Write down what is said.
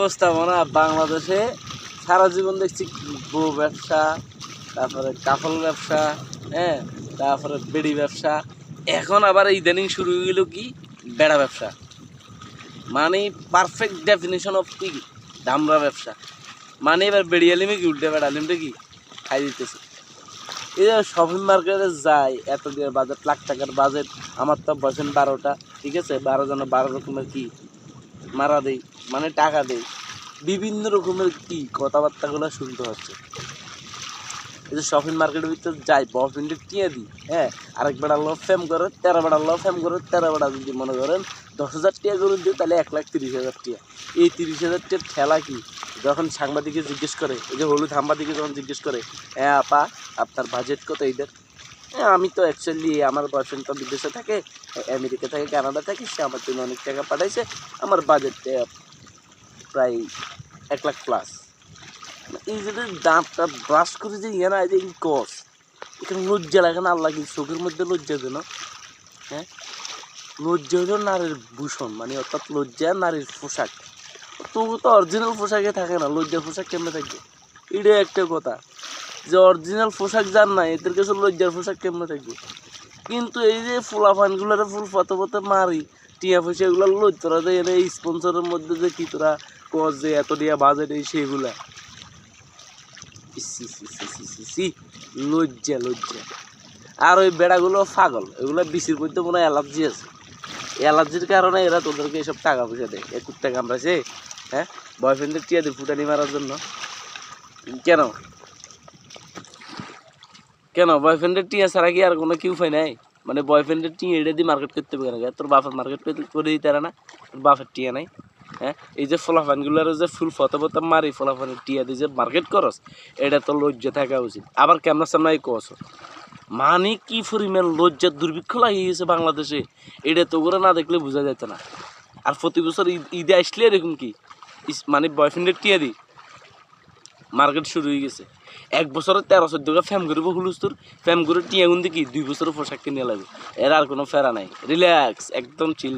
অবস্থাপনা বাংলাদেশে সারা জীবন দেখছি বউ ব্যবসা, তারপরে কাপড় ব্যবসা হ্যাঁ তারপরে বেড়ি ব্যবসা। এখন আবার ইদানিং শুরু হয়ে গেল কি? বেড়া ব্যবসা। মানে পারফেক্ট ডেফিনেশন অফ কি? দামরা ব্যবসা। মানে এবার বেড়ি আলিমে কি, উল্টে বেড়া আলিমটা কি? খাই দিতেছে। এই যে শপিং মার্কেটে যাই এত দিয়ে বাজেট লাখ টাকার বাজেট আমার তো বসেন বারোটা, ঠিক আছে? বারো জন বারো রকমের কি? মারা দেই মানে টাকা দেই। বিভিন্ন রকমের কি কথাবার্তাগুলো শুনতে হচ্ছে। এই যে শপিং মার্কেটের ভিতরে যাই বয়ফ্রেন্ডে টিয়ে দিই হ্যাঁ? আরেক বেড়া লো ফেম করে, তেরো বেড়া লো ফেম করে, তেরো বেড়া যদি মনে করেন, দশ হাজার টিয়া করে দিই তাহলে এক লাখ তিরিশ হাজার টিয়া এই তিরিশ হাজার টিয়ার ঠেলা কি? যখন সাংবাদিকে জিজ্ঞেস করে, এই যে হলুদ সাংবাদিকে যখন জিজ্ঞেস করে হ্যাঁ আপা, আপনার বাজেট কত? এইটার আমি তো অ্যাকচুয়ালি আমার বয়ফ্রেন্ড তো বিদেশে থাকে, আমেরিকা থাকে, কানাডা থাকে, সে আমার জন্য অনেক টাকা পাঠাইছে। আমার বাজেট প্রায় এক লাখ প্লাস এই যে দাঁতটা ব্রাশ করে যে ইয়ে না যে কস এখানে লজ্জা লাগে না? আল্লাহ চোখের মধ্যে লজ্জা যেন হ্যাঁ? লজ্জা হলো নারীর ভূষণ মানে অর্থাৎ লজ্জা নারীর পোশাক। তবু তো অরিজিনাল পোশাকে থাকে না, লজ্জার পোশাক কেমনে থাকবে? এটাই একটা কথা। যে অরিজিনাল পোশাক যার নাই, এদের কাছে লজ্জার পোশাক কেমনে থাকবে? কিন্তু এই যে ফুলাফানগুলোর ফুল ফতে ফতে মারি, টিয়া পয়সা এগুলো লজ তোরা যে স্পন্সরের মধ্যে যে কি তোরা কস যে এত টিয়া বাজেট এই সেগুলা লজ্জা লজ্জা। আর ওই বেড়াগুলো পাগল, এগুলো বিসির মধ্যে মনে হয় অ্যালার্জি আছে। অ্যালার্জির কারণে এরা তোদেরকে এসব টাকা পয়সা দেয়। এ কুত্তা কামড়াছে হ্যাঁ বয়ফ্রেন্ডের টিয়া দিয়ে ফুটানি মারার জন্য। কেন? কেন? বয়ফ্রেন্ডের টিয়া ছাড়া কি আর কোনো কি উপায় নাই? মানে বয়ফ্রেন্ডের টিয়া এটা দিয়ে মার্কেট করতে পারে না তোর বাপের মার্কেট করে দিতে না? তোর বাপের টিয়া নাই হ্যাঁ? এই যে ফলাফানগুলোর যে ফুল ফটো মারি, ফলাফানের টিয়া দিয়ে যে মার্কেট করস, এটা তো লজ্জা থাকা উচিত। আবার কেমন সামনে কস? মানে কি পরিমাণ লজ্জার দুর্ভিক্ষ লাগিয়ে গেছে বাংলাদেশে? এটা তো করে না দেখলে বোঝা যেত না। আর প্রতি বছর ঈদ আসলে এরকম কি? মানে বয়ফ্রেন্ডের টিয়া দিই মার্কেট শুরু হয়ে গেছে। এক বছরের তেরো চোদ্দকে ফ্যাম করব হুলুস্তুর ফ্যাম করে টিয়া দেখি দুই বছরের পোশাক কিনে লাগবে। এর আর কোনো ফেরা নাই। রিল্যাক্স, একদম চিল